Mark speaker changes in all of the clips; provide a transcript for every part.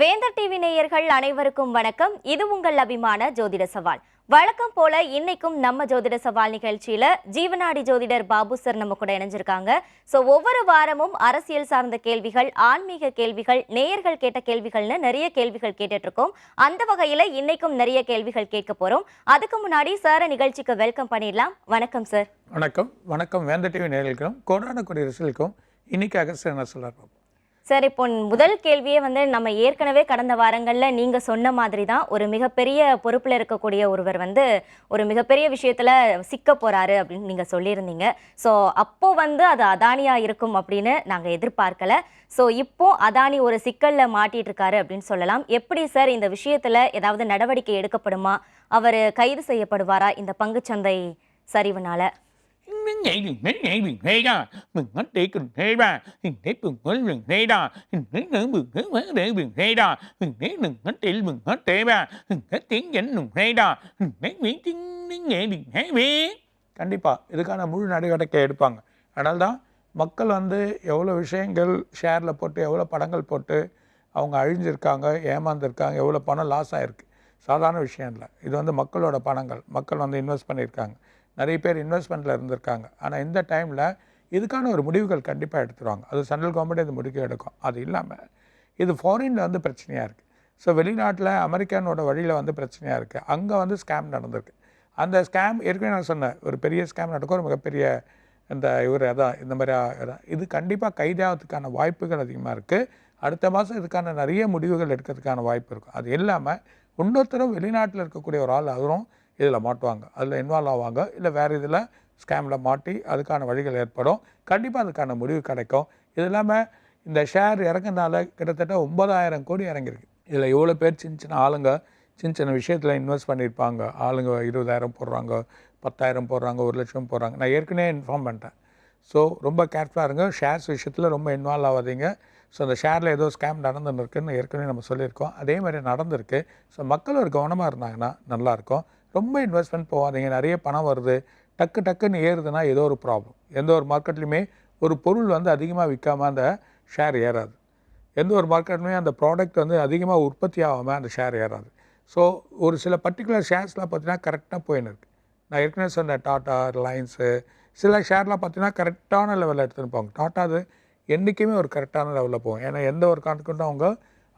Speaker 1: வேந்தர் டிவி நேயர்கள் அனைவருக்கும் வணக்கம். இது உங்கள் அபிமான ஜோதிட சவால். வழக்கம் போல இன்னைக்கும் நம்ம ஜோதிட சவால் நிகழ்ச்சியில ஜீவனாடி ஜோதிடர் பாபு சார் நம்ம கூட இணைஞ்சிருக்காங்க. ஸோ ஒவ்வொரு வாரமும் அரசியல் சார்ந்த கேள்விகள் ஆன்மீக கேள்விகள் நேயர்கள் கேட்ட கேள்விகள்னு நிறைய கேள்விகள் கேட்டுட்டு இருக்கோம் அந்த வகையில இன்னைக்கும் நிறைய கேள்விகள் கேட்க போறோம். அதுக்கு முன்னாடி சாரை நிகழ்ச்சிக்கு வெல்கம் பண்ணிடலாம். வணக்கம் சார்
Speaker 2: வணக்கம். வணக்கம். வேந்த டிவி நேயர்களுக்கும் கோடான குடியரசுக்கும் இன்னைக்கு அகஸ்ட் என்ன சொல்ல
Speaker 1: சார் இப்போ முதல் கேள்வியே வந்து நம்ம ஏற்கனவே கடந்த வாரங்களில் நீங்கள் சொன்ன மாதிரி தான் ஒரு மிகப்பெரிய பொறுப்பில் இருக்கக்கூடிய ஒருவர் வந்து ஒரு மிகப்பெரிய விஷயத்தில் சிக்க போகிறாரு அப்படின்னு நீங்கள் சொல்லியிருந்தீங்க. ஸோ அப்போது வந்து அது அதானியாக இருக்கும் அப்படின்னு நாங்கள் எதிர்பார்க்கல. ஸோ இப்போ அதானி ஒரு சிக்கலில் மாட்டிட்டு இருக்காரு அப்படின்னு சொல்லலாம். எப்படி சார் இந்த விஷயத்தில் ஏதாவது நடவடிக்கை எடுக்கப்படுமா? அவர் கைது செய்யப்படுவாரா? இந்த பங்குச்சந்தை சரிவுனால?
Speaker 2: கண்டிப்பாக இதுக்கான முழு நடவடிக்கை எடுப்பாங்க அதனால தான் மக்கள் வந்து எவ்வளோ விஷயங்கள் ஷேரில் போட்டு எவ்வளோ படங்கள் போட்டு அவங்க அழிஞ்சிருக்காங்க ஏமாந்துருக்காங்க எவ்வளோ பணம் லாஸ் ஆகிருக்கு சாதாரண விஷயம் இல்லை இது வந்து மக்களோட பணங்கள் மக்கள் வந்து இன்வெஸ்ட் பண்ணியிருக்காங்க நிறைய பேர் இன்வெஸ்ட்மெண்ட்டில் இருந்திருக்காங்க. ஆனால் இந்த டைமில் இதுக்கான ஒரு முடிவுகள் கண்டிப்பாக எடுத்துருவாங்க. அது சென்ட்ரல் கவர்மெண்ட் இந்த முடிவு எடுக்கும். அது இல்லாமல் இது ஃபாரினில் வந்து பிரச்சனையாக இருக்குது ஸோ வெளிநாட்டில் அமெரிக்கானோட வழியில் வந்து பிரச்சனையாக இருக்குது அங்கே வந்து ஸ்கேம் நடந்திருக்கு. அந்த ஸ்கேம் ஏற்கனவே நான் சொன்னேன். ஒரு பெரிய ஸ்கேம் நடக்கும். ஒரு மிகப்பெரிய இந்த இவர் அதான் இந்த மாதிரி இது கண்டிப்பாக கைதாகிறதுக்கான வாய்ப்புகள் அதிகமாக இருக்குது அடுத்த மாதம் இதுக்கான நிறைய முடிவுகள் எடுக்கிறதுக்கான வாய்ப்பு இருக்கும் அது இல்லாமல் இன்னொருத்தரும் வெளிநாட்டில் இருக்கக்கூடிய ஒரு ஆள் அதுவும் இதில் மாட்டுவாங்க. அதில் இன்வால்வ் ஆவாங்க. இல்லை வேறு இதில் ஸ்கேமில் மாட்டி அதுக்கான வழிகள் ஏற்படும். கண்டிப்பாக அதுக்கான முடிவு கிடைக்கும். இது இல்லாமல் இந்த ஷேர் இறங்குனால கிட்டத்தட்ட ஒன்பதாயிரம் கோடி இறங்கியிருக்கு. இதில் எவ்வளோ பேர் சின்ன சின்ன ஆளுங்க சின்ன சின்ன விஷயத்தில் இன்வெஸ்ட் பண்ணியிருப்பாங்க. ஆளுங்க இருபதாயிரம் போடுறாங்க பத்தாயிரம் போடுறாங்க ஒரு லட்சம் போடுறாங்க. நான் ஏற்கனவே இன்ஃபார்ம் பண்ணிட்டேன். ஸோ ரொம்ப கேர்ஃபுல்லாக இருங்க. ஷேர்ஸ் விஷயத்தில் ரொம்ப இன்வால்வ் ஆகாதீங்க. ஸோ அந்த ஷேரில் ஏதோ ஸ்கேம் நடந்துன்னு இருக்குன்னு ஏற்கனவே நம்ம சொல்லியிருக்கோம். அதே மாதிரி நடந்திருக்கு. ஸோ மக்கள் ஒரு கவனமாக இருந்தாங்கன்னா நல்லாயிருக்கும் ரொம்ப இன்வெஸ்ட்மெண்ட் போகாதீங்க. நிறைய பணம் வருது. டக்கு டக்குன்னு ஏறுதுன்னா ஏதோ ஒரு ப்ராப்ளம் எந்த ஒரு மார்க்கெட்லையுமே ஒரு பொருள் வந்து அதிகமாக விற்காமல் அந்த ஷேர் ஏறாது. எந்த ஒரு மார்க்கெட்லையுமே அந்த ப்ராடக்ட் வந்து அதிகமாக உற்பத்தி ஆகாமல் அந்த ஷேர் ஏறாது. ஸோ ஒரு சில பர்டிகுலர் ஷேர்ஸ்லாம் பார்த்தீங்கன்னா கரெக்டாக போயின்னு இருக்குது நான் ஏற்கனவே சொன்னேன் டாட்டா ரிலையன்ஸு சில ஷேர்லாம் பார்த்தீங்கன்னா கரெக்டான லெவலில் எடுத்துன்னு போவாங்க. டாட்டா அது என்றைக்குமே ஒரு கரெக்டான லெவலில் போகும். ஏன்னா எந்த ஒரு கான்ட்டும் அவங்க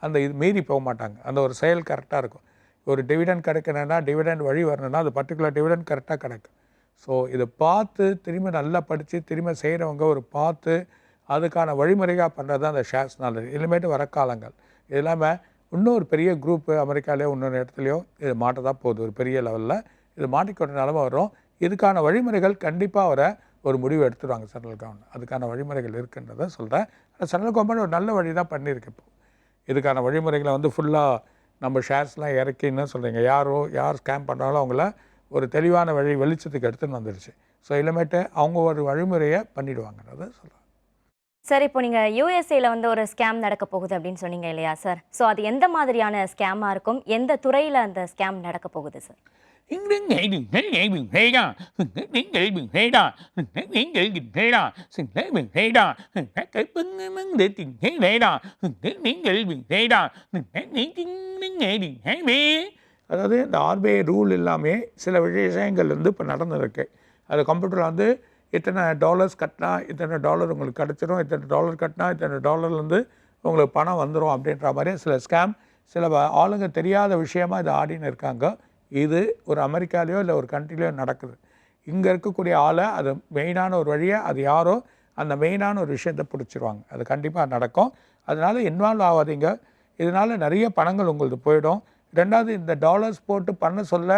Speaker 2: அந்த இது மீறி போக மாட்டாங்க. அந்த ஒரு செயல் கரெக்டாக இருக்கும். ஒரு டிவிடெண்ட் கிடைக்கணும்னா டிவிடெண்ட் வழி வரணும்னா அது பர்டிகுலர் டிவிடெண்ட் கரெக்டாக கிடைக்கும். ஸோ இதை பார்த்து திரும்ப நல்லா படித்து திரும்ப செய்கிறவங்க ஒரு பார்த்து அதுக்கான வழிமுறையாக பண்ணுறது தான் அந்த ஷேர்ஸ் நல்லது இனிமேட்டு வர காலங்கள். இது இல்லாமல் இன்னொரு பெரிய குரூப்பு அமெரிக்காலேயோ இன்னொரு இடத்துலையோ இது மாட்ட தான் போகுது. ஒரு பெரிய லெவலில் இது மாட்டிக்கொண்ட நிலமை வரும். இதுக்கான வழிமுறைகள் கண்டிப்பாக வர ஒரு முடிவு எடுத்துருவாங்க சென்ட்ரல் கவர்மெண்ட் அதுக்கான வழிமுறைகள் இருக்குன்றதை சொல்கிறேன் சென்ட்ரல் கவர்மெண்ட் ஒரு நல்ல வழி தான் பண்ணியிருக்கு இப்போ. இதுக்கான வழிமுறைகளை வந்து ஃபுல்லாக நம்ம ஷேர்ஸ்லாம் இறக்கின்னு சொல்கிறீங்க யாரோ யார் ஸ்கேம் பண்ணுறாங்களோ அவங்கள ஒரு தெளிவான வழி வெளிச்சத்துக்கு எடுத்துன்னு வந்துடுச்சு ஸோ இனிமேட்டு அவங்க ஒரு வழிமுறையை பண்ணிவிடுவாங்கன்றதை சொல்கிறேன்
Speaker 1: சார் இப்போ நீங்கள் யூஎஸ்ஏல வந்து ஒரு ஸ்கேம் நடக்க போகுது அப்படின்னு சொன்னீங்க இல்லையா சார் ஸோ அது எந்த மாதிரியான ஸ்கேமாக இருக்கும் எந்த துறையில் அந்த ஸ்கேம் நடக்க போகுது சார்
Speaker 2: அதாவது இந்த ஆர்பிஐ ரூல் எல்லாமே சில விஷயங்கள் வந்து இப்போ நடந்திருக்கு அது கம்ப்யூட்டரில் வந்து இத்தனை டாலர்ஸ் கட்டினா இத்தனை டாலர் உங்களுக்கு கிடச்சிரும். இத்தனை டாலர் கட்டினா இத்தனை டாலர்லேருந்து உங்களுக்கு பணம் வந்துடும் அப்படின்ற மாதிரி சில ஸ்கேம் சில ஆளுங்க தெரியாத விஷயமா இதை ஆடின்னு இருக்காங்க. இது ஒரு அமெரிக்காலேயோ இல்லை ஒரு கண்ட்ரிலையோ நடக்குது. இங்கே இருக்கக்கூடிய ஆளை அது மெயினான ஒரு வழியை அது யாரோ அந்த மெயினான ஒரு விஷயத்தை பிடிச்சிருவாங்க. அது கண்டிப்பாக நடக்கும். அதனால் இன்வால்வ் ஆகாதீங்க. இதனால் நிறைய பணங்கள் உங்களுக்கு போயிடும். ரெண்டாவது இந்த டாலர்ஸ் போட்டு பண்ண சொல்ல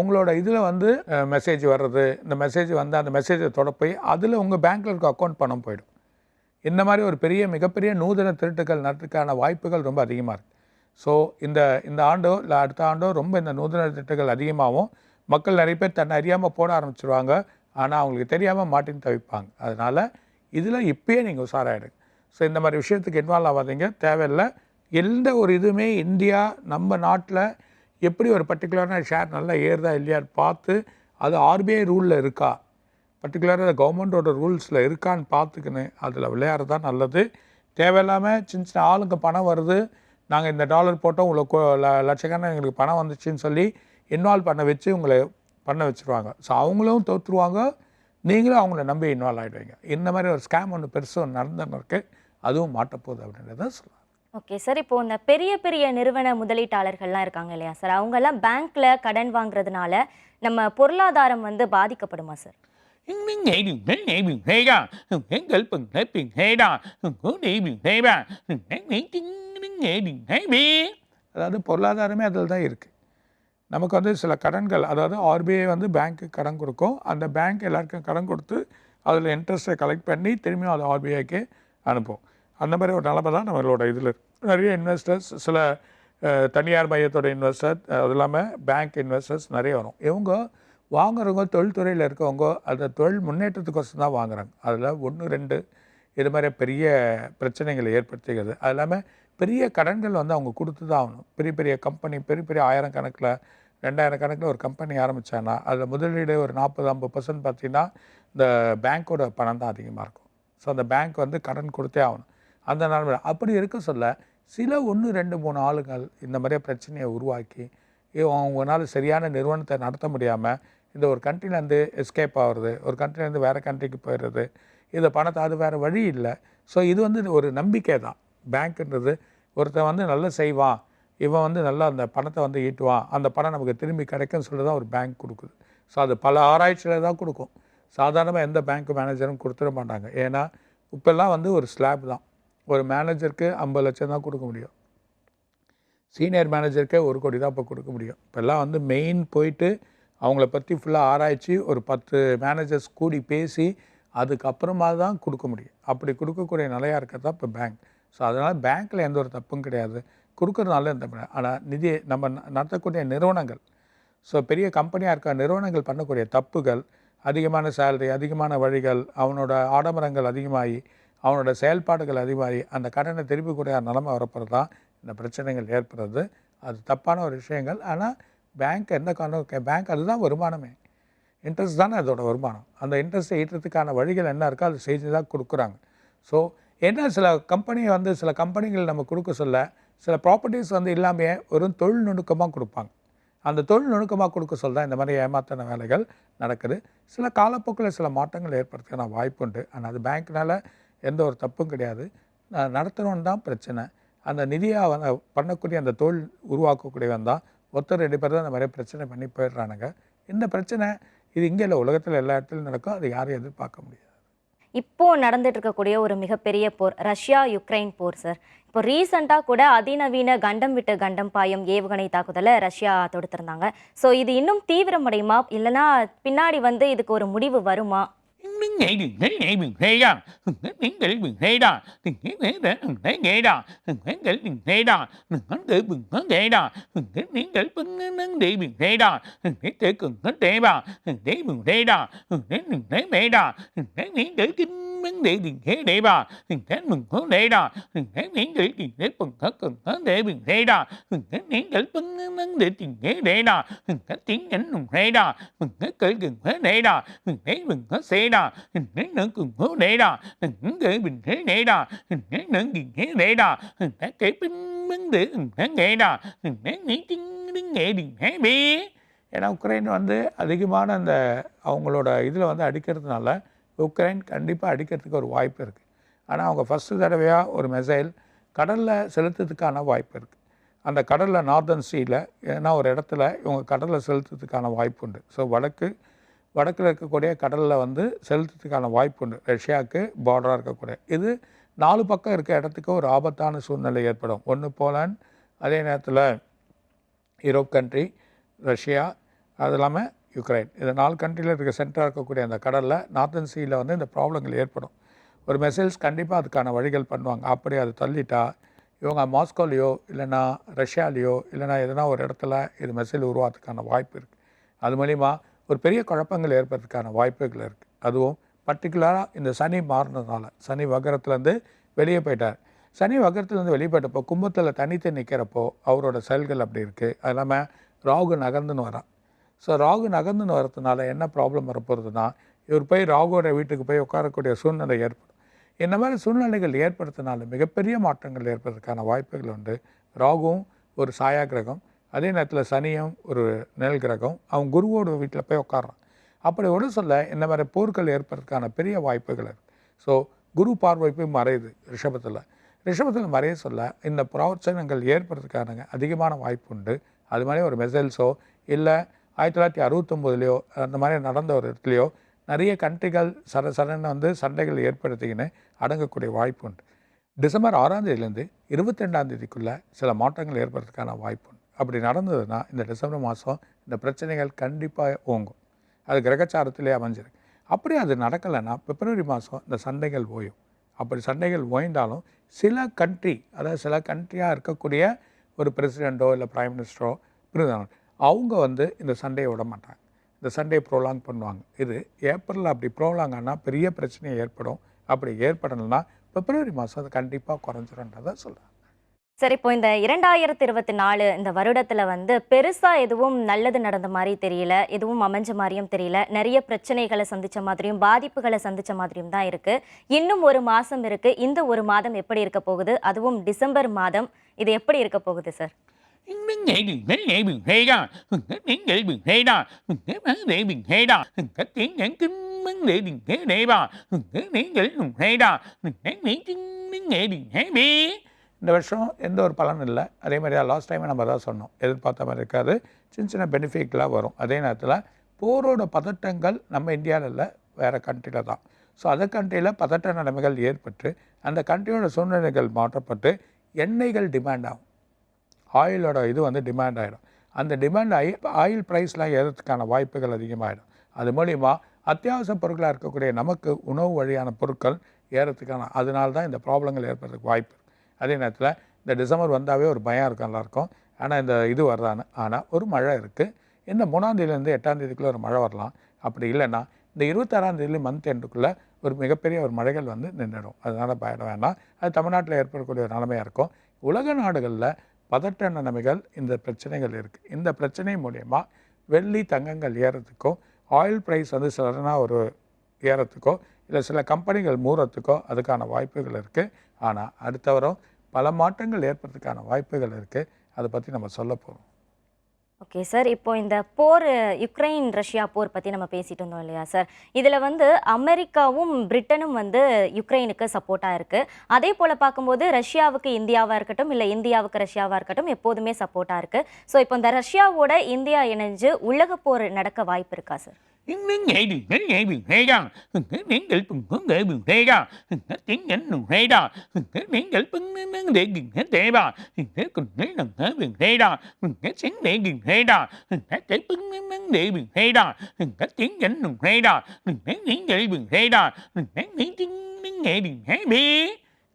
Speaker 2: உங்களோட இதில் வந்து மெசேஜ் வர்றது இந்த மெசேஜ் வந்து அந்த மெசேஜை தொடப்போய் அதில் உங்கள் பேங்க்கில் இருக்க அக்கௌண்ட் பணம் போயிடும். இந்த மாதிரி ஒரு பெரிய மிகப்பெரிய நூதன திருட்டுகள் நடத்துக்கான வாய்ப்புகள் ரொம்ப அதிகமாக இருக்குது ஸோ இந்த இந்த ஆண்டோ இல்லை அடுத்த ஆண்டோ ரொம்ப இந்த நூதன திருட்டுகள் அதிகமாகவும் மக்கள் நிறைய பேர் தன்னை அறியாமல் போட ஆரம்பிச்சிருவாங்க. ஆனால் அவங்களுக்கு தெரியாமல் மாட்டின்னு தவிப்பாங்க. அதனால் இதில் இப்போயே நீங்கள் உஷாராயிடுங்க ஸோ இந்த மாதிரி விஷயத்துக்கு இன்வால்வ் ஆகாதீங்க. தேவையில்லை. எந்த ஒரு இதுவுமே இந்தியா நம்ம நாட்டில் எப்படி ஒரு பர்டிகுலரான ஷேர் நல்லா ஏறுதா இல்லையான்னு பார்த்து அது ஆர்பிஐ ரூலில் இருக்கா? பர்டிகுலராக கவர்மெண்ட்டோட ரூல்ஸில் இருக்கான்னு பார்த்துக்கின்னு அதில் விளையாடுறது தான் நல்லது. தேவையில்லாமல் சின்ன சின்ன ஆளுங்க பணம் வருது. நாங்கள் இந்த டாலர் போட்டோம் உங்களுக்கு லட்சக்கணக்கான எங்களுக்கு பணம் வந்துச்சுன்னு சொல்லி இன்வால்வ் பண்ண வச்சு உங்களை பண்ண வச்சுருவாங்க. ஸோ அவங்களும் தோற்றுருவாங்க நீங்களும் அவங்கள நம்பி இன்வால்வ் ஆகிடுவீங்க இந்த மாதிரி ஒரு ஸ்கேம் ஒன்று பெருசு ஒன்று நடந்துன்னு இருக்கு. அதுவும் மாட்டப்போகுது அப்படின்றத சொல்லலாம்.
Speaker 1: Okay sir. இப்போ இந்த பெரிய பெரிய நிறுவன முதலீட்டாளர்கள்லாம் இருக்காங்க இல்லையா சார்? அவங்கெல்லாம் பேங்க்ல கடன் வாங்குறதுனால நம்ம பொருளாதாரம் வந்து பாதிக்கப்படுமா சார்?
Speaker 2: அதாவது பொருளாதாரமே அதில் தான் இருக்குது நமக்கு வந்து சில கடன்கள் அதாவது ஆர்பிஐ வந்து பேங்க்கு கடன் கொடுக்கும். அந்த பேங்க் எல்லாருக்கும் கடன் கொடுத்து அதில் இன்ட்ரெஸ்ட்டை கலெக்ட் பண்ணி திரும்பியும் அதை ஆர்பிஐக்கு அனுப்பும். அந்த மாதிரி ஒரு நிலமை தான் நம்மளோட இதில் நிறைய இன்வெஸ்டர்ஸ் சில தனியார் மையத்தோட இன்வெஸ்டர் அது இல்லாமல் பேங்க் இன்வெஸ்டர்ஸ் நிறைய வரும். இவங்க வாங்குறவங்க தொழில்துறையில் இருக்கவங்க அந்த தொழில் முன்னேற்றத்துக்கோசம் தான் வாங்குறாங்க. அதில் ஒன்று ரெண்டு இது மாதிரி பெரிய பிரச்சனைகளை ஏற்படுத்துகிறது அது இல்லாமல் பெரிய கடன்கள் வந்து அவங்க கொடுத்து தான் ஆகணும். பெரிய பெரிய கம்பெனி பெரிய பெரிய ஆயிரம் கணக்கில் ரெண்டாயிரம் கணக்கில் ஒரு கம்பெனி ஆரம்பித்தாங்கன்னா அதில் முதலீடு ஒரு நாற்பது ஐம்பது பர்சன்ட் பார்த்தீங்கன்னா இந்த பேங்க்கோட பணம் தான் அதிகமாக இருக்கும். ஸோ அந்த பேங்க் வந்து கடன் கொடுத்தே ஆகணும். அந்த நிலைமை அப்படி இருக்க சொல்ல சில ஒன்று ரெண்டு மூணு ஆளுங்கள் இந்த மாதிரியே பிரச்சனையை உருவாக்கி அவங்களால அவங்கனால சரியான நிறுவனத்தை நடத்த முடியாமல் இந்த ஒரு கண்ட்ரிலேருந்து எஸ்கேப் ஆகிறது ஒரு கண்ட்ரிலேருந்து வேறு கண்ட்ரிக்கு போயிடுறது இந்த பணத்தை அது வேறு வழி இல்லை. ஸோ இது வந்து ஒரு நம்பிக்கை தான். பேங்க்குன்றது ஒருத்தன் வந்து நல்லா செய்வான் இவன் வந்து நல்லா அந்த பணத்தை வந்து ஈட்டுவான் அந்த பணம் நமக்கு திரும்பி கிடைக்கும்னு சொல்லி தான் ஒரு பேங்க் கொடுக்குது. ஸோ அது பல ஆராய்ச்சியில் தான் கொடுக்கும். சாதாரணமாக எந்த பேங்க் மேனேஜரும் கொடுத்துட மாட்டாங்க. ஏன்னா இப்போல்லாம் வந்து ஒரு ஸ்லாப் தான். ஒரு மேனேஜருக்கு ஐம்பது லட்சம் தான் கொடுக்க முடியும். சீனியர் மேனேஜருக்கே ஒரு கோடி தான் இப்போ கொடுக்க முடியும். இப்போல்லாம் வந்து மெயின் போயிட்டு அவங்கள பற்றி ஃபுல்லாக ஆராய்ச்சி ஒரு பத்து மேனேஜர்ஸ் கூடி பேசி அதுக்கப்புறமா தான் கொடுக்க முடியும். அப்படி கொடுக்கக்கூடிய நிலையாக இருக்கிறது தான் இப்போ பேங்க் ஸோ அதனால் பேங்க்கில் எந்த ஒரு தப்பும் கிடையாது. கொடுக்கறதுனால எந்த ஆனால் நிதி நம்ம ந- நடத்தக்கூடிய நிறுவனங்கள். ஸோ பெரிய கம்பெனியாக இருக்க நிறுவனங்கள் பண்ணக்கூடிய தப்புகள் அதிகமான சேலரி அதிகமான வழிகள் அவனோட ஆடம்பரங்கள் அதிகமாகி அவனோட செயல்பாடுகள் அதிகமாகி அந்த கடனை திருப்பிக்கூடிய நிலமை வரப்போ தான். இந்த பிரச்சனைகள் ஏற்படுறது. அது தப்பான ஒரு விஷயங்கள். ஆனால் பேங்க் எந்த காரணம்? பேங்க் அதுதான் வருமானமே. இன்ட்ரெஸ்ட் தானே அதோட வருமானம். அந்த இன்ட்ரெஸ்ட்டை ஈட்டுறதுக்கான வழிகள் என்ன இருக்கோ அது செஞ்சு தான் கொடுக்குறாங்க. ஸோ என்ன சில கம்பெனி வந்து சில கம்பெனிகள் நம்ம கொடுக்க சொல்ல சில ப்ராப்பர்ட்டிஸ் வந்து இல்லாமையே வெறும் தொழில் நுணுக்கமாக கொடுப்பாங்க. அந்த தொழில் நுணுக்கமாக கொடுக்க சொல்ல தான் இந்த மாதிரி ஏமாத்தின வேலைகள் நடக்குது. சில காலப்போக்கில் சில மாற்றங்கள் ஏற்படுத்துக்கான வாய்ப்பு உண்டு ஆனால் அது பேங்க்னால் எந்த ஒரு தப்பும் கிடையாது. நான் நடத்துறவன் தான் பிரச்சனை. அந்த நிதியாக வந்து பண்ணக்கூடிய அந்த தொழில் உருவாக்கக்கூடியவன் தான் ஒருத்தர் ரெண்டு பேர் தான் அந்த மாதிரி பிரச்சனை பண்ணி போயிடுறானுங்க. இந்த பிரச்சனை இது இங்கே இல்லை உலகத்தில் எல்லா இடத்துலையும் நடக்கும். அது யாரும் எதிர்பார்க்க முடியாது.
Speaker 1: இப்போ நடந்துட்டு இருக்கக்கூடிய ஒரு மிகப்பெரிய போர் ரஷ்யா யுக்ரைன் போர் சார். இப்போ ரீசெண்டாக கூட அதிநவீன கண்டம் விட்டு கண்டம் பாயும் ஏவுகணை தாக்குதலை ரஷ்யா தொடுத்திருந்தாங்க. ஸோ இது இன்னும் தீவிரமடையுமா? இல்லைன்னா பின்னாடி வந்து இதுக்கு ஒரு முடிவு வருமா?
Speaker 3: đứng nghe đừng thấy nghe đừng thấy đó đừng thấy nghe đừng đừng thấy đó đừng thấy nghe đừng thấy nghe đó đừng thấy nghe đừng thấy đó đừng thấy nghe đừng thấy nghe đó đừng thấy nghe đừng đứng đi đừng thấy đó đừng thấy thấy cần thấy đó đừng thấy đừng thấy đó đừng thấy đừng thấy mẹ đó đừng thấy nghe đừng kinh minh để đừng thế để bà những thế mừng hướng để đà những thế những để đừng thế bằng hết cần hết để bình thế đà những thế những để bưng nâng để đừng thế để đà những thế tiếng nhánh đừng thế đà những thế cởi gần thế để đà những thế đừng có xe đà những thế nâng cùng hố để ra, thế ngày bình thế để đà những thế nâng đừng thế để đà những thế kể bưng minh để đừng thế nghệ đà những thế nghĩ tiếng đừng nghệ đừng thế bi
Speaker 2: ஏன்னா Ukraine வந்து அதிகமான அந்த அவங்களோட இதில் வந்து அடிக்கிறதுனால Ukraine கண்டிப்பாக அடிக்கிறதுக்கு ஒரு வாய்ப்பு இருக்குது ஆனால் அவங்க ஃபஸ்ட்டு தடவையாக ஒரு மெசைல் கடலில் செலுத்துறதுக்கான வாய்ப்பு இருக்குது அந்த கடலில் நார்தன் சீல ஏன்னா ஒரு இடத்துல இவங்க கடலில் செலுத்துறதுக்கான வாய்ப்பு உண்டு. ஸோ வடக்கு வடக்கில் இருக்கக்கூடிய கடலில் வந்து செலுத்துறதுக்கான வாய்ப்பு உண்டு. ரஷ்யாவுக்கு பார்டராக இருக்கக்கூடிய. இது நாலு பக்கம் இருக்க இடத்துக்கு ஒரு ஆபத்தான சூழ்நிலை ஏற்படும். ஒன்று போலாண்ட் அதே நேரத்தில் யூரோப் கண்ட்ரி ரஷ்யா அது இல்லாமல் யுக்ரைன். இந்த நாலு கண்ட்ரியில் இருக்க சென்டராக இருக்கக்கூடிய அந்த கடலில் நார்த்தன் சீயில் வந்து இந்த ப்ராப்ளங்கள் ஏற்படும். ஒரு மெசேஜ் கண்டிப்பாக அதுக்கான வழிகள் பண்ணுவாங்க. அப்படி அது தள்ளிட்டா இவங்க மாஸ்கோலையோ இல்லைன்னா ரஷ்யாலேயோ இல்லைன்னா எதனா ஒரு இடத்துல இது மெசேஜ் உருவாகிறதுக்கான வாய்ப்பு இருக்குது அது மூலிமா ஒரு பெரிய குழப்பங்கள் ஏற்படுறதுக்கான வாய்ப்புகள் இருக்குது அதுவும் பர்டிகுலராக இந்த சனி மாறினதுனால சனி வகரத்துலேருந்து வெளியே போயிட்டார். சனி வகரத்துலேருந்து வெளியே போயிட்டப்போ கும்பத்தில் தனித்து நிற்கிறப்போ அவரோட செயல்கள் அப்படி இருக்குது அது இல்லாமல் ராகு நகர்ந்துன்னு வரான் ஸோ ராகு நகர்ந்துன்னு வரதுனால என்ன ப்ராப்ளம் வரப்போகிறதுனா இவர் போய் ராகுவோட வீட்டுக்கு போய் உட்காரக்கூடிய சூழ்நிலை ஏற்படும். இந்த மாதிரி சூழ்நிலைகள் ஏற்படுத்தினாலும் மிகப்பெரிய மாற்றங்கள் ஏற்படுறதுக்கான வாய்ப்புகள் உண்டு. ராகுவும் ஒரு சாயா கிரகம் அதே நேரத்தில் சனியும் ஒரு நெல் கிரகம் அவன் குருவோட வீட்டில் போய் உட்காடுறான் அப்படி ஒரு சொல்ல இந்த மாதிரி போர்கள் ஏற்படுறதுக்கான பெரிய வாய்ப்புகள் இருக்குது ஸோ குரு பார்வை போய் மறையுது ரிஷபத்தில். ரிஷபத்தில் மறைய சொல்ல இந்த பிரவச்சனங்கள் ஏற்படுறதுக்கான அதிகமான வாய்ப்பு உண்டு. அது மாதிரி ஒரு மெசைல்ஸோ இல்லை ஆயிரத்தி தொள்ளாயிரத்தி அறுபத்தொம்போதுலேயோ அந்த மாதிரி நடந்த ஒரு இடத்துலையோ நிறைய கண்ட்ரிகள் சர சரன்னு வந்து சண்டைகள் ஏற்படுத்திக்கின்னு அடங்கக்கூடிய வாய்ப்பு உண்டு. டிசம்பர் ஆறாம் தேதியிலேருந்து இருபத்தி ரெண்டாம் தேதிக்குள்ளே சில மாற்றங்கள் ஏற்படுறதுக்கான வாய்ப்பு உண்டு. அப்படி நடந்ததுன்னா இந்த டிசம்பர் மாதம் இந்த பிரச்சனைகள் கண்டிப்பாக ஓங்கும். அது கிரகச்சாரத்திலே அமைஞ்சிருக்கு. அப்படி அது நடக்கலைன்னா பிப்ரவரி மாதம் இந்த சண்டைகள் ஓயும். அப்படி சண்டைகள் ஓய்ந்தாலும் சில கண்ட்ரி அதாவது சில கண்ட்ரியாக இருக்கக்கூடிய ஒரு பிரசிடெண்ட்டோ இல்லை பிரைம் மினிஸ்டரோ பிரதமர் அவங்க வந்து இந்த சண்டையை விட மாட்டாங்க. இந்த சண்டையை ப்ரோலாங் பண்ணுவாங்க. இது ஏப்ரலில் அப்படி ப்ரோலாங் ஆனால் பெரிய பிரச்சனை ஏற்படும். அப்படி ஏற்படலைன்னா பிப்ரவரி மாதம் அது கண்டிப்பாக குறைஞ்சிரும்ன்றதை சொல்கிறேன்
Speaker 1: சரி இப்போ இந்த இரண்டாயிரத்தி இருபத்தி நாலு இந்த வருடத்தில் வந்து பெருசாக எதுவும் நல்லது நடந்த மாதிரி தெரியல. எதுவும் அமைஞ்ச மாதிரியும் தெரியல. நிறைய பிரச்சனைகளை சந்தித்த மாதிரியும் பாதிப்புகளை சந்தித்த மாதிரியும் தான் இருக்குது இன்னும் ஒரு மாதம் இருக்குது இந்த ஒரு மாதம் எப்படி இருக்க போகுது? அதுவும் டிசம்பர் மாதம். இது எப்படி இருக்க போகுது சார்?
Speaker 3: நீங்கள் நீங்கள் ஹேடா நீங்கள் ஹேடா நீங்கள் ஹேடா நீங்கள் நீங்கள் ஹேடா நீங்கள் ஹேடா thế ஹேபி
Speaker 2: இந்த வருஷம் எந்த ஒரு பலனும் இல்லை. அதே மாதிரி லாஸ்ட் டைம் நம்ம தான் சொன்னோம். எதிர்பார்த்த மாதிரி இருக்காது. சின்ன சின்ன பெனிஃபிட்லாம் வரும். அதே நேரத்தில் போரோட பதட்டங்கள் நம்ம இந்தியாவில் இல்லை வேறு கண்ட்ரியில் தான். ஸோ அதர் கண்ட்ரியில் பதட்ட நிலைமைகள் ஏற்பட்டு அந்த கண்ட்ரியோட சூழ்நிலைகள் மாற்றப்பட்டு எண்ணெய்கள் டிமாண்ட் ஆகும். ஆயிலோட இது வந்து டிமாண்ட் ஆகிடும் அந்த டிமாண்ட் ஆகி ஆயில் ப்ரைஸ்லாம் ஏறதுக்கான வாய்ப்புகள் அதிகமாகிடும் அது மூலிமா அத்தியாவசிய பொருட்களாக இருக்கக்கூடிய நமக்கு உணவு வழியான பொருட்கள் ஏறத்துக்கான அதனால தான் இந்த ப்ராப்ளங்கள் ஏற்படுறதுக்கு வாய்ப்பு. அதே நேரத்தில் இந்த டிசம்பர் வந்தாவே ஒரு பயம் இருக்கும் எல்லாருக்கும். ஆனால் இந்த இது வர்றான்னு ஆனால் ஒரு மழை இருக்குது இந்த மூணாந்தேதியிலேருந்து எட்டாந்தேதிக்குள்ளே ஒரு மழை வரலாம். அப்படி இல்லைன்னா இந்த இருபத்தாறாந்தேதி மந்த் எண்டுக்குள்ளே ஒரு மிகப்பெரிய ஒரு மழைகள் வந்து நின்றுடும். அதனால் பயப்பட வேணாம் அது தமிழ்நாட்டில் ஏற்படக்கூடிய ஒரு நிலைமையாக இருக்கும். உலக நாடுகளில் பதட்ட நிலைமைகள் இந்த பிரச்சனைகள் இருக்குது இந்த பிரச்சனை மூலயமா வெள்ளி தங்கங்கள் ஏறதுக்கோ ஆயில் ப்ரைஸ் வந்து சடனாக ஒரு ஏறத்துக்கோ இல்லை சில கம்பெனிகள் மூறத்துக்கோ அதுக்கான வாய்ப்புகள் இருக்குது ஆனால் அடுத்த வாரம் பல மாற்றங்கள் ஏற்படுறதுக்கான வாய்ப்புகள் இருக்குது அதை பற்றி நம்ம சொல்ல போகிறோம்
Speaker 1: ஓகே சார் இப்போ இந்த போர் யுக்ரைன் ரஷ்யா போர் பற்றி நம்ம பேசிட்டு இருந்தோம் இல்லையா சார் இதில் வந்து அமெரிக்காவும் பிரிட்டனும் வந்து யுக்ரைனுக்கு சப்போர்ட்டாக இருக்குது அதே போல் பார்க்கும்போது ரஷ்யாவுக்கு இந்தியாவாக இருக்கட்டும் இல்லை இந்தியாவுக்கு ரஷ்யாவாக இருக்கட்டும் எப்போதுமே சப்போர்ட்டாக இருக்குது ஸோ இப்போ இந்த ரஷ்யாவோட இந்தியா இணைஞ்சு உலக போர் நடக்க வாய்ப்பு இருக்கா சார்
Speaker 3: நீங்கள் நீங்கள் ஹேடா நீங்கள் பொங்கு ஹேடா நீங்கள் ஹேடா நீங்கள் பொங்கு தேவா குன்னை நங்க ஹேடா சென்னை ஹேடா பொங்கு ஹேடா நீங்கள் ஹேடா நீங்கள் ஹேடா நீங்கள் ஹேபி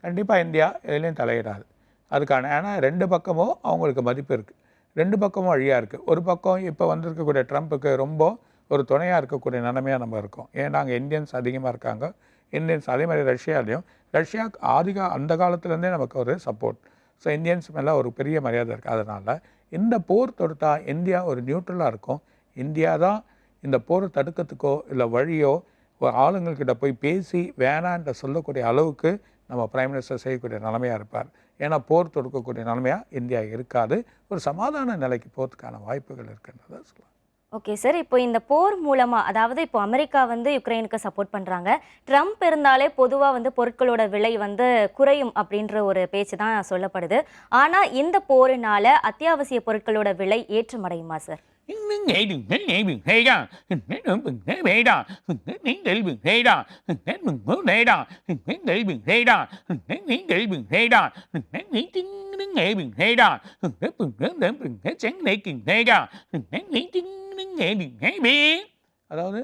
Speaker 2: கண்டிப்பாக இந்தியா எதுலேயும் தலையிடாது. அதுக்கான ஏன்னா ரெண்டு பக்கமும் அவங்களுக்கு மதிப்பு இருக்குது ரெண்டு பக்கமும் வழியாக இருக்குது ஒரு பக்கம் இப்போ வந்திருக்கக்கூடிய ட்ரம்ப்புக்கு ரொம்ப ஒரு துணையாக இருக்கக்கூடிய நிலைமையாக நம்ம இருக்கோம். ஏன்னா அங்கே இந்தியன்ஸ் அதிகமாக இருக்காங்க. இந்தியன்ஸ் அதே மாதிரி ரஷ்யாலையும் ரஷ்யா ஆதிக அந்த காலத்துலேருந்தே நமக்கு ஒரு சப்போர்ட் ஸோ இந்தியன்ஸ் மேலே ஒரு பெரிய மரியாதை இருக்குது அதனால் இந்த போர் தொடுத்தா இந்தியா ஒரு நியூட்ரலாக இருக்கும். இந்தியா தான் இந்த போரை தடுக்கிறதுக்கோ இல்லை வழியோ ஆளுங்கள்கிட்ட போய் பேசி வேணான்ற சொல்லக்கூடிய அளவுக்கு நம்ம பிரைம் மினிஸ்டர் செய்யக்கூடிய நிலைமையாக இருப்பார். ஏன்னா போர் தொடுக்கக்கூடிய நிலைமையாக இந்தியா இருக்காது. ஒரு சமாதான நிலைக்கு போகிறதுக்கான வாய்ப்புகள் இருக்குன்றதை சொல்லலாம்.
Speaker 1: ஓகே சார் இப்போ இந்த போர் மூலமாக அதாவது இப்போ அமெரிக்கா வந்து யுக்ரைனுக்கு சப்போர்ட் பண்ணுறாங்க ட்ரம்ப் இருந்தாலே பொதுவாக வந்து பொருட்களோட விலை வந்து குறையும் அப்படின்ற ஒரு பேச்சு தான் சொல்லப்படுது ஆனால் இந்த போரினால அத்தியாவசிய பொருட்களோட விலை ஏற்றமடையுமா சார்
Speaker 3: நீங்கள் நீங்கள்
Speaker 2: அதாவது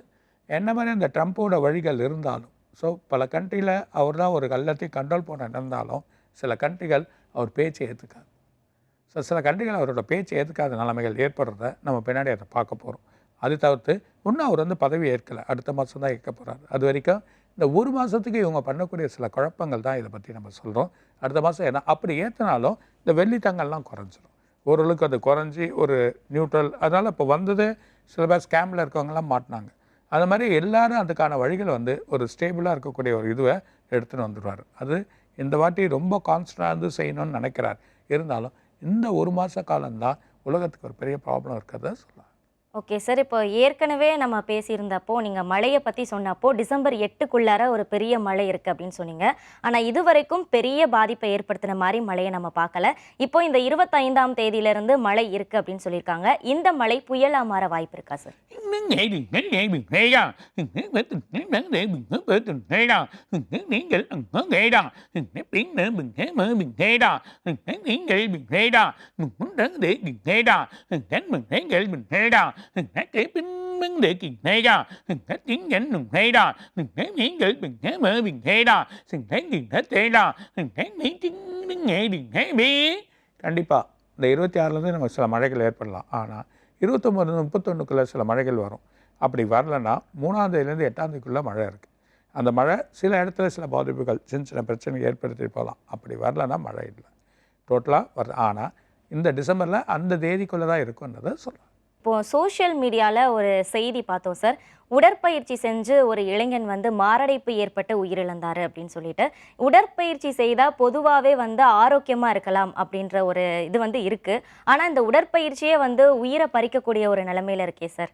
Speaker 2: என்ன மாதிரி அந்த ட்ரம்ப்போட வழிகள் இருந்தாலும் ஸோ பல கண்ட்ரியில் அவர் தான் ஒரு கல்லத்தையும் கண்ட்ரோல் பண்ண இருந்தாலும் சில கண்ட்ரிகள் அவர் பேச்சை ஏற்றுக்காது ஸோ சில கண்ட்ரிகள் அவரோட பேச்சை ஏற்றுக்காத நிலைமைகள் ஏற்படுறத நம்ம பின்னாடி அதை பார்க்க போகிறோம் அது தவிர்த்து இன்னும் அவர் வந்து பதவி ஏற்கலை அடுத்த மாதம் தான் ஏற்க போகிறாரு அது வரைக்கும் இந்த ஒரு மாதத்துக்கு இவங்க பண்ணக்கூடிய சில குழப்பங்கள் தான் இதை பற்றி நம்ம சொல்கிறோம் அடுத்த மாதம் ஏன்னா அப்படி ஏற்றினாலும் இந்த வெள்ளித்தங்கள்லாம் குறைஞ்சிரும். ஓரளவுக்கு அது குறைஞ்சி ஒரு நியூட்ரல் அதனால் இப்போ வந்தது சில பேர் ஸ்கேமில் இருக்கவங்கலாம் மாட்டினாங்க. அது மாதிரி எல்லாரும் அதுக்கான வழிகள் வந்து ஒரு ஸ்டேபிளாக இருக்கக்கூடிய ஒரு இதுவை எடுத்துன்னு வந்துடுவார் அது இந்த வாட்டி ரொம்ப கான்ஸ்டண்டாக இருந்து செய்யணும்னு நினைக்கிறார். இருந்தாலும் இந்த ஒரு மாத காலம்தான் உலகத்துக்கு ஒரு பெரிய ப்ராப்ளம் இருக்கிறத சொல்லலாம்
Speaker 1: ஓகே சார். இப்போ ஏற்கனவே நம்ம பேசியிருந்தப்போ நீங்கள் மழையை பற்றி சொன்னப்போ டிசம்பர் எட்டுக்குள்ளார ஒரு பெரிய மழை இருக்குது அப்படின்னு சொன்னீங்க. ஆனால் இதுவரைக்கும் பெரிய பாதிப்பை ஏற்படுத்தின மாதிரி மழையை நம்ம பார்க்கல. இப்போ இந்த இருபத்தைந்தாம் தேதியிலேருந்து மழை இருக்குது அப்படின்னு சொல்லியிருக்காங்க. இந்த மழை புயலாக மாற வாய்ப்பு இருக்கா சார்?
Speaker 3: நீங்கள்
Speaker 2: கண்டிப்பாக இந்த இருபத்தி ஆறுலேருந்து நம்ம சில மழைகள் ஏற்படலாம். ஆனால் இருபத்தொம்பது முப்பத்தொன்றுக்குள்ளே சில மழைகள் வரும். அப்படி வரலன்னா மூணாம் தேதியிலேருந்து எட்டாம் தேதிக்குள்ளே மழை இருக்குது அந்த மழை சில இடத்துல சில பாதிப்புகள் சின்ன சின்ன பிரச்சனை ஏற்படுத்தி போகலாம். அப்படி வரலன்னா மழை இல்லை. டோட்டலாக வர ஆனால் இந்த டிசம்பரில் அந்த தேதிக்குள்ளே தான் இருக்குன்றதை சொல்லலாம்
Speaker 1: இப்போ சோஷியல் மீடியாவில் ஒரு செய்தி பார்த்தோம் சார் உடற்பயிற்சி செஞ்சு ஒரு இளைஞன் வந்து மாரடைப்பு ஏற்பட்டு உயிரிழந்தார் அப்படின்னு சொல்லிட்டு உடற்பயிற்சி செய்தால் பொதுவாகவே வந்து ஆரோக்கியமாக இருக்கலாம் அப்படின்ற ஒரு இது வந்து இருக்குது ஆனால் இந்த உடற்பயிற்சியே வந்து உயிரை பறிக்கக்கூடிய ஒரு நிலமையில இருக்கே சார்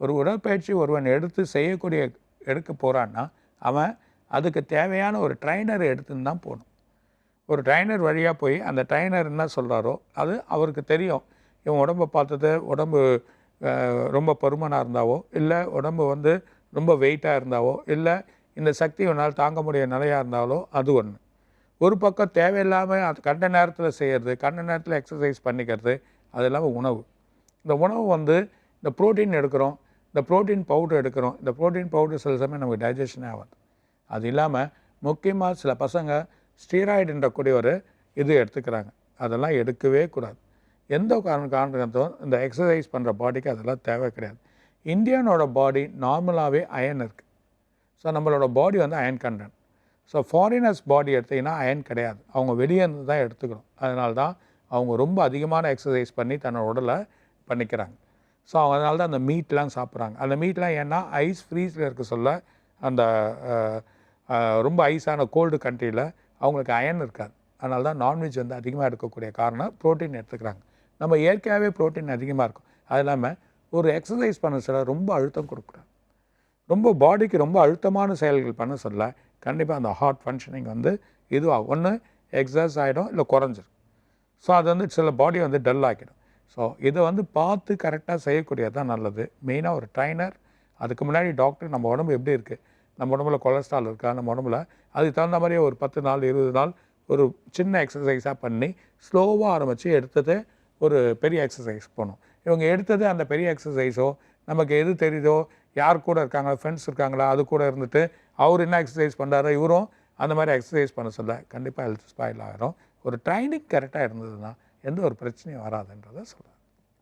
Speaker 2: ஒரு உடற்பயிற்சி ஒருவன் எடுத்து செய்யக்கூடிய எடுக்க போகிறான்னா அவன் அதுக்கு தேவையான ஒரு ட்ரைனர் எடுத்துன்னு தான் போகணும். ஒரு ட்ரைனர் வழியாக போய் அந்த ட்ரைனர் என்ன சொல்கிறாரோ அது அவருக்கு தெரியும். இவன் உடம்பை பார்த்தது உடம்பு ரொம்ப பருமனாக இருந்தாவோ இல்லை உடம்பு வந்து ரொம்ப வெயிட்டாக இருந்தாவோ இல்லை இந்த சக்தி உன்னால் தாங்க முடிய நிலையாக இருந்தாலோ அது ஒன்று ஒரு பக்கம் தேவையில்லாமல் அது கண்ட நேரத்தில் செய்கிறது கண்ட நேரத்தில் எக்ஸசைஸ் பண்ணிக்கிறது அது இல்லாமல் உணவு. இந்த உணவு வந்து இந்த புரோட்டீன் எடுக்கிறோம். இந்த புரோட்டீன் பவுடர் எடுக்கிறோம். இந்த புரோட்டீன் பவுடர் சில சமயம் நமக்கு டைஜஷனே ஆகாது. அது இல்லாமல் முக்கியமாக சில பசங்க ஸ்டீராய்டுன்ற கூடிய ஒரு இது எடுத்துக்கிறாங்க. அதெல்லாம் எடுக்கவே கூடாது. எந்த காரணம் காரணத்தும் இந்த எக்ஸசைஸ் பண்ணுற பாடிக்கு அதெல்லாம் தேவை கிடையாது. இந்தியனோட பாடி நார்மலாகவே அயன் இருக்குது ஸோ நம்மளோட பாடி வந்து iron content so foreigners body எடுத்திங்கன்னா அயன் கிடையாது. அவங்க வெளியே இருந்து தான் எடுத்துக்கணும். அதனால தான் அவங்க ரொம்ப அதிகமான எக்ஸசைஸ் பண்ணி தன்னோட உடலை பண்ணிக்கிறாங்க. ஸோ அதனால தான் அந்த மீட்லாம் சாப்பிட்றாங்க. அந்த மீட்லாம் ஏன்னா ஐஸ் ஃப்ரீஸில் இருக்க சொல்ல அந்த ரொம்ப ஐஸான கோல்டு கண்ட்ரியில் அவங்களுக்கு அயன் இருக்காது. அதனால தான் நான்வெஜ் வந்து அதிகமாக எடுக்கக்கூடிய காரணம் ப்ரோட்டீன் எடுத்துக்கிறாங்க. நம்ம இயற்கையாகவே ப்ரோட்டீன் அதிகமாக இருக்கும். அது இல்லாமல் ஒரு எக்ஸசைஸ் பண்ண சொல்ல ரொம்ப அழுத்தம் கொடுக்குறாங்க ரொம்ப பாடிக்கு ரொம்ப அழுத்தமான செயல்கள் பண்ண சொல்ல கண்டிப்பாக அந்த ஹார்ட் ஃபங்க்ஷனிங் வந்து இதுவாகும் ஒன்று எக்ஸஸ் ஆகிடும் இல்லை குறைஞ்சிரும். ஸோ அது வந்து சில பாடி வந்து டல் ஆகிடும் ஸோ இதை வந்து பார்த்து கரெக்டாக செய்யக்கூடியது தான் நல்லது. மெயினாக ஒரு ட்ரைனர் அதுக்கு முன்னாடி டாக்டர் நம்ம உடம்பு எப்படி இருக்குது நம்ம உடம்புல கொலஸ்ட்ரால் இருக்கா? நம்ம உடம்புல அதுக்கு தகுந்த மாதிரியே ஒரு பத்து நாள் இருபது நாள் ஒரு சின்ன எக்ஸசைஸாக பண்ணி ஸ்லோவாக ஆரம்பித்து எடுத்தது ஒரு பெரிய எக்ஸசைஸ் போகணும். இவங்க எடுத்தது அந்த பெரிய எக்ஸசைஸோ நமக்கு எது தெரியுதோ யார் கூட இருக்காங்களா ஃப்ரெண்ட்ஸ் இருக்காங்களா அது கூட இருந்துட்டு அவர் என்ன எக்ஸசைஸ் பண்ணுறாரோ இவரும் அந்த மாதிரி எக்ஸசைஸ் பண்ண சொல்ல கண்டிப்பாக ஹெல்த் ஸ்பாயில் ஆகிரும் ஒரு ட்ரைனிங் கரெக்டாக இருந்ததுன்னா எந்த ஒரு பிரச்சனையும் வராதுன்றதை சொல்கிறேன்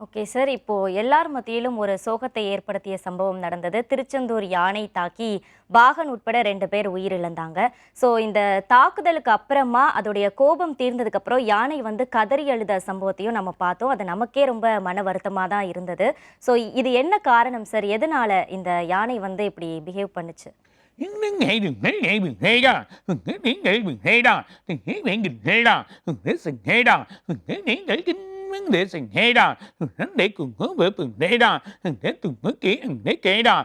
Speaker 1: ஓகே சார் இப்போ எல்லார் மத்தியிலும் ஒரு சோகத்தை ஏற்படுத்திய சம்பவம் நடந்தது. திருச்செந்தூர் யானை தாக்கி பாகன் உட்பட ரெண்டு பேர் உயிரிழந்தாங்க. ஸோ இந்த தாக்குதலுக்கு அப்புறமா அதோடைய கோபம் தீர்ந்ததுக்கப்புறம் யானை வந்து கதறி அழுத சம்பவத்தையும் நம்ம பார்த்தோம். அது நமக்கே ரொம்ப மன வருத்தமாக தான் இருந்தது. ஸோ இது என்ன காரணம் சார்? எதனால இந்த யானை வந்து இப்படி பிஹேவ் பண்ணுச்சு?
Speaker 3: இன்னும் ஏது ஏது ஹேடா நீங்கள் ஹேடா நீங்கள் ஹேடா ஹேடா நீங்கள் கிண்மங் தேசம் ஹேடா நண்டை குங்கு வெப்பு ஹேடா துங்கு கே அங்கே கேடா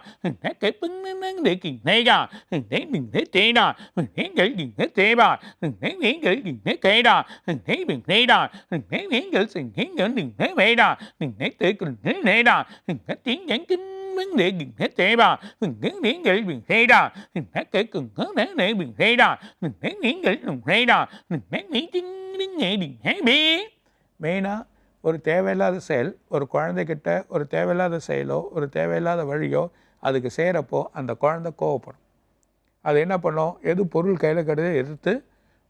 Speaker 3: கை பின்னங் தேக்கி ஹேடா நீங்கள் தேடா நீங்கள் இங்கே தேவா நீங்கள் இங்கே கேடா நீங்கள் ஹேடா நீங்கள் செங்கீங்க நீங்கள் வேடா நீங்கள் தேக்கு நேடா நீங்கள் தீங்க கிண் vấn đề gì hết thế bà mình đến đến cái mình thế đà mình đã cái cần có để để mình thế đà mình đến đến cái mình thế đà mình đến đến tiếng đến nghe đi hé bê
Speaker 2: மெயினாக ஒரு தேவையில்லாத செயல் ஒரு குழந்தைகிட்ட ஒரு தேவையில்லாத செயலோ ஒரு தேவையில்லாத வழியோ அதுக்கு செய்கிறப்போ அந்த குழந்தை கோவப்படும் அது என்ன பண்ணும் எது பொருள் கையில் கிடையாது எடுத்து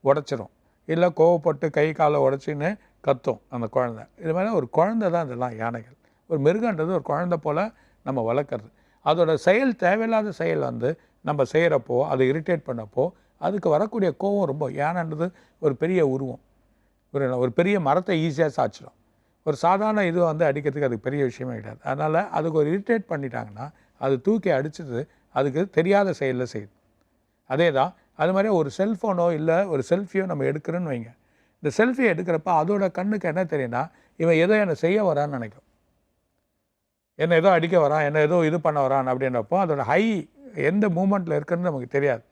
Speaker 2: உடச்சிரும் இல்லை கோவப்பட்டு கை காலை உடச்சின்னு கத்தும் அந்த குழந்தை இது மாதிரி ஒரு குழந்தை தான் இதெல்லாம் யானைகள் ஒரு மிருகன்றது ஒரு குழந்தை போல் நம்ம வளர்க்குறது. அதோட செயல் தேவையில்லாத செயல் வந்து நம்ம செய்கிறப்போ அதை இரிட்டேட் பண்ணப்போ அதுக்கு வரக்கூடிய கோவம் ரொம்ப ஏனன்றது ஒரு பெரிய உருவம். ஒரு ஒரு பெரிய மரத்தை ஈஸியாக சாய்ச்சிடும் ஒரு சாதாரண இது வந்து அடிக்கிறதுக்கு அதுக்கு பெரிய விஷயமே கிடையாது. அதனால் அதுக்கு ஒரு இரிட்டேட் பண்ணிட்டாங்கன்னா அது தூக்கி அடிச்சது அதுக்கு தெரியாத செயலில் செய்யுது. அதே தான் அது மாதிரி ஒரு செல்ஃபோனோ இல்லை ஒரு செல்ஃபியோ நம்ம எடுக்கிறோன்னு வைங்க. இந்த செல்ஃபி எடுக்கிறப்ப அதோட கண்ணுக்கு என்ன தெரியும்னா இவன் எதோ என்னை செய்ய வரான்னு நினைக்கும். என்னை ஏதோ அடிக்க வரான் என்ன ஏதோ இது பண்ண வரான் அப்படின்றப்போ அதோட ஹை எந்த மூமெண்ட்டில் இருக்குன்னு நமக்கு தெரியாது.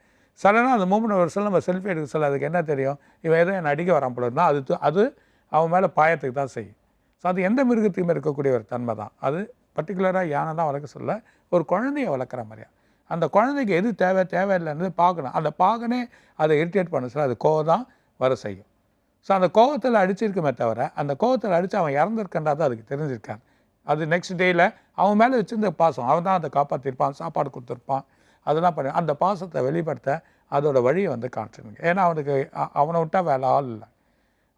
Speaker 2: சடனாக அந்த மூமெண்ட் ஒரு சொல்ல நம்ம செல்ஃபி எடுக்க சொல்ல அதுக்கு என்ன தெரியும்? இவன் ஏதோ என்னை அடிக்க வரான் போல இருந்தால் அது அது அவன் மேலே பாயத்துக்கு தான் செய்யும். ஸோ அது எந்த மிருகத்துக்குமே இருக்கக்கூடிய ஒரு தன்மை தான். அது பர்டிகுலராக யானை தான் வளர்க்க சொல்ல ஒரு குழந்தைய வளர்க்குற மாதிரியா. அந்த குழந்தைக்கு எது தேவை தேவையில்லைன்றது பார்க்கணும். அந்த பார்க்கனே அதை இரிட்டேட் பண்ண சொல்ல அது கோவம் தான் வர செய்யும். ஸோ அந்த கோவத்தில் அடிச்சிருக்குமே தவிர அந்த கோவத்தில் அடித்து அவன் இறந்துருக்கன்றது அதுக்கு தெரிஞ்சிருக்கான் அது நெக்ஸ்ட் டேயில் அவன் மேலே வச்சிருந்த பாசம் அவன் தான் அதை காப்பாற்றிருப்பான் சாப்பாடு கொடுத்துருப்பான். அதெல்லாம் பண்ணி அந்த பாசத்தை வெளிப்படுத்த அதோட வழியை வந்து காமிச்சிருங்க ஏன்னா அவனுக்கு அவனை விட்டால் வேலை ஆள் இல்லை.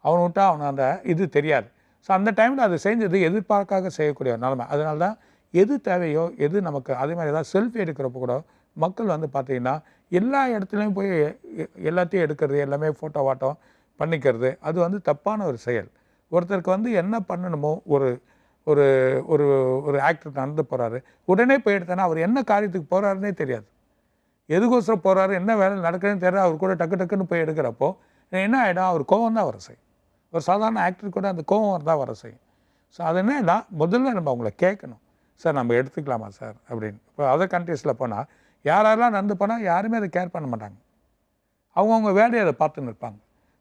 Speaker 2: அவனை விட்டால் அவனை அந்த இது தெரியாது. ஸோ அந்த டைமில் அது செஞ்சது எதிர்பார்க்காக செய்யக்கூடிய ஒரு நிலைமை. அதனால தான் எது தேவையோ எது நமக்கு அதே மாதிரி தான் செல்ஃபி எடுக்கிறப்ப கூட மக்கள் வந்து பார்த்தீங்கன்னா எல்லா இடத்துலையும் போய் எல்லாத்தையும் எடுக்கிறது எல்லாமே ஃபோட்டோவாட்டம் பண்ணிக்கிறது அது வந்து தப்பான ஒரு செயல். ஒருத்தருக்கு வந்து என்ன பண்ணணுமோ ஒரு ஒரு ஒரு ஒரு ஆக்டர் நடந்து போகிறாரு உடனே போய் எடுத்தேன்னா அவர் என்ன காரியத்துக்கு போகிறாருன்னே தெரியாது. எதுக்கோசரம் போகிறாரு என்ன வேலை நடக்குதுன்னு தெரியாது. அவர் கூட டக்கு டக்குன்னு போய் எடுக்கிறப்போ என்ன ஆகிடும் அவர் கோவம் தான் வர செய்யும். ஒரு சாதாரண ஆக்டர் கூட அந்த கோவம் தான் வர செய்யும். ஸோ அது என்னன்னா முதல்ல நம்ம அவங்கள கேட்கணும். சார் நம்ம எடுத்துக்கலாமா சார்? அப்படின்னு. இப்போ அதர் கண்ட்ரீஸில் போனால் யாரெல்லாம் நடந்து போனால் யாருமே அதை கேர் பண்ண மாட்டாங்க. அவங்கவுங்க வேலையை அதை பார்த்துன்னு இருப்பாங்க.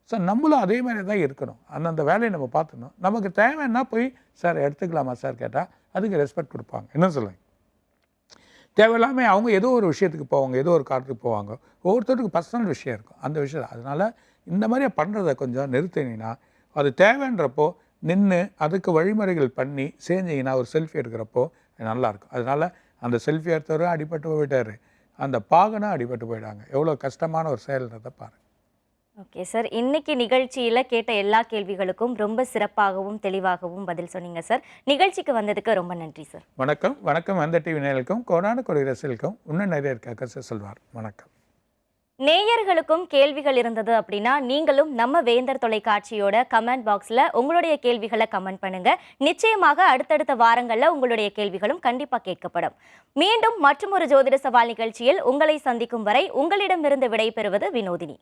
Speaker 2: ஸோ நம்மளும் அதே மாதிரி தான் இருக்கணும். அந்தந்த வேலையை நம்ம பார்த்துக்கணும். நமக்கு தேவைன்னா போய் சார் எடுத்துக்கலாமா சார்? கேட்டால் அதுக்கு ரெஸ்பெக்ட் கொடுப்பாங்க. என்ன சொல்லுங்க? தேவையில்லாமல் அவங்க ஏதோ ஒரு விஷயத்துக்கு போவாங்க ஏதோ ஒரு காட்டுக்கு போவாங்க. ஒவ்வொருத்தருக்கும் பர்சனல் விஷயம் இருக்கும். அந்த விஷயம் அதனால் இந்த மாதிரியே பண்ணுறதை கொஞ்சம் நிறுத்தினீங்கன்னா அது தேவைன்றப்போ நின்று அதுக்கு வழிமுறைகள் பண்ணி செஞ்சீங்கன்னா ஒரு செல்ஃபி எடுக்கிறப்போ நல்லாயிருக்கும் அதனால் அந்த செல்ஃபி எடுத்தவரும் அடிபட்டு போயிட்டாரு. அந்த பாகனும் அடிபட்டு போயிட்டாங்க. எவ்வளோ கஷ்டமான ஒரு செயல்ன்றதை பாருங்கள்
Speaker 1: ஓகே சார் இன்னைக்கு நிகழ்ச்சியில் கேட்ட எல்லா கேள்விகளுக்கும் ரொம்ப சிறப்பாகவும் தெளிவாகவும் பதில் சொன்னீங்க சார் நிகழ்ச்சிக்கு வந்ததுக்கு ரொம்ப நன்றி சார்
Speaker 2: வணக்கம். வணக்கம் அந்த டிவி நேயர்களுக்கும் கோடான கொடி ரசிகளுக்கும் இன்னும் நிறைய இருக்காக்க சார் சொல்வார். வணக்கம்.
Speaker 1: நேயர்களுக்கும் கேள்விகள் இருந்தது அப்படின்னா நீங்களும் நம்ம வேந்தர் தொலைக்காட்சியோட கமெண்ட் பாக்ஸில் உங்களுடைய கேள்விகளை கமெண்ட் பண்ணுங்க. நிச்சயமாக அடுத்தடுத்த வாரங்களில் உங்களுடைய கேள்விகளும் கண்டிப்பாக கேட்கப்படும். மீண்டும் மற்றொரு ஜோதிட சவால் நிகழ்ச்சியில் உங்களை சந்திக்கும் வரை உங்களிடமிருந்து விடைபெறுவது வினோதினி.